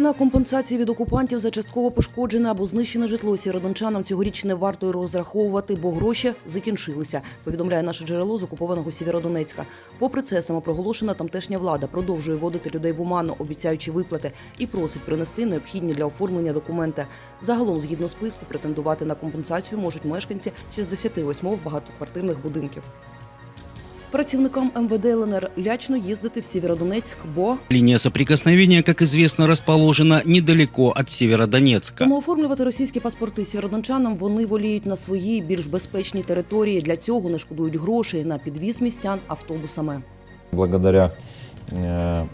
На компенсації від окупантів за частково пошкоджене або знищене житло сєвєродончанам цьогоріч не варто й розраховувати, бо гроші закінчилися. Повідомляє наше джерело з окупованого Сєвєродонецька. Попри це, самопроголошена тамтешня влада продовжує водити людей в оману, обіцяючи виплати, і просить принести необхідні для оформлення документи. Загалом, згідно списку, претендувати на компенсацію можуть мешканці 68 багатоквартирних будинків. Працівникам МВД ЛНР лячно їздити в Сєвєродонецьк, бо Линия соприкосновения, как известно, расположена недалеко от Северодонецка. Тому оформлювати російські паспорти сєвєродончанам вони воліють на своїй більш безпечній території. Для цього не шкодують грошей на підвіз містян автобусами. Благодаря э,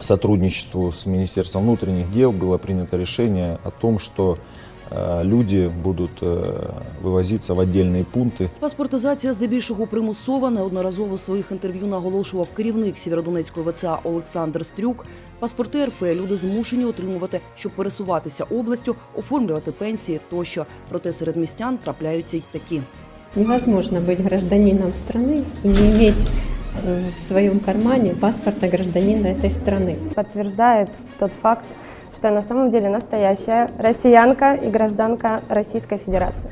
сотрудничеству с Министерством внутренних дел было принято решение о том, что э, люди будут э, вывозиться в отдельные пункты Паспортизація здебільшого примусова. Неодноразово в своїх інтерв'ю наголошував керівник Сєвєродонецької ВЦА Олександр Стрюк. Паспорти РФ люди змушені отримувати, щоб пересуватися областю, оформлювати пенсії тощо. Проте серед містян трапляються й такі. Невозможно быть гражданином страны и не иметь э, в своем кармане паспорта гражданина этой страны. подтверждает тот факт, что я на самом деле настоящая россиянка и гражданка Российской Федерации.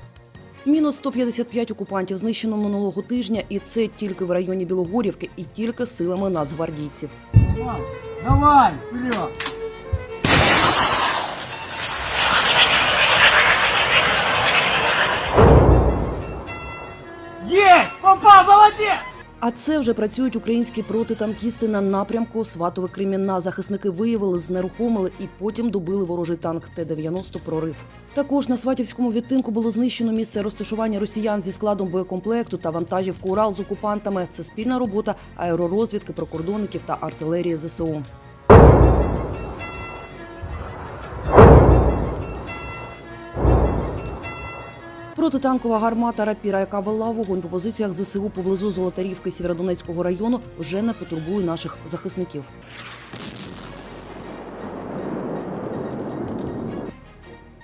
Мінус 155 окупантів знищено минулого тижня, і це тільки в районі Білогорівки, і тільки силами нацгвардійців. Давай, вперед! Есть! Попал, молодец! А це вже працюють українські протитанкісти на напрямку Сватове Кремінна. Захисники виявили, знерухомили і потім добили ворожий танк Т-90 прорив. Також на Сватівському відтинку було знищено місце розташування росіян зі складом боєкомплекту та вантажівку Урал з окупантами. Це спільна робота аеророзвідки, прикордонників та артилерії ЗСУ. Протитанкова гармата рапіра, яка вела вогонь по позиціях ЗСУ поблизу Золотарівки Сєвєродонецького району, вже не потурбує наших захисників.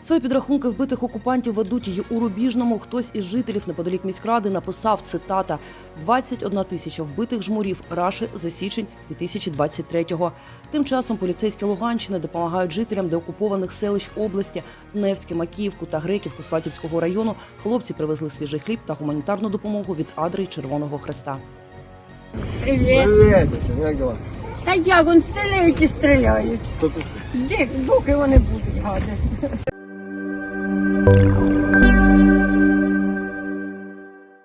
Свої підрахунки вбитих окупантів ведуть її у Рубіжному. Хтось із жителів неподалік міськради написав цитата: «21 тисяча вбитих жмурів Раши за січень 2023-го». Тим часом поліцейські Луганщини допомагають жителям деокупованих селищ області в Невське, Макіївку та Греківку Сватівського району. Хлопці привезли свіжий хліб та гуманітарну допомогу від Адри Червоного Хреста. Привіт. Привет, как дела? Та як он стріляють і стріляють. Де, доки вони будуть гадати.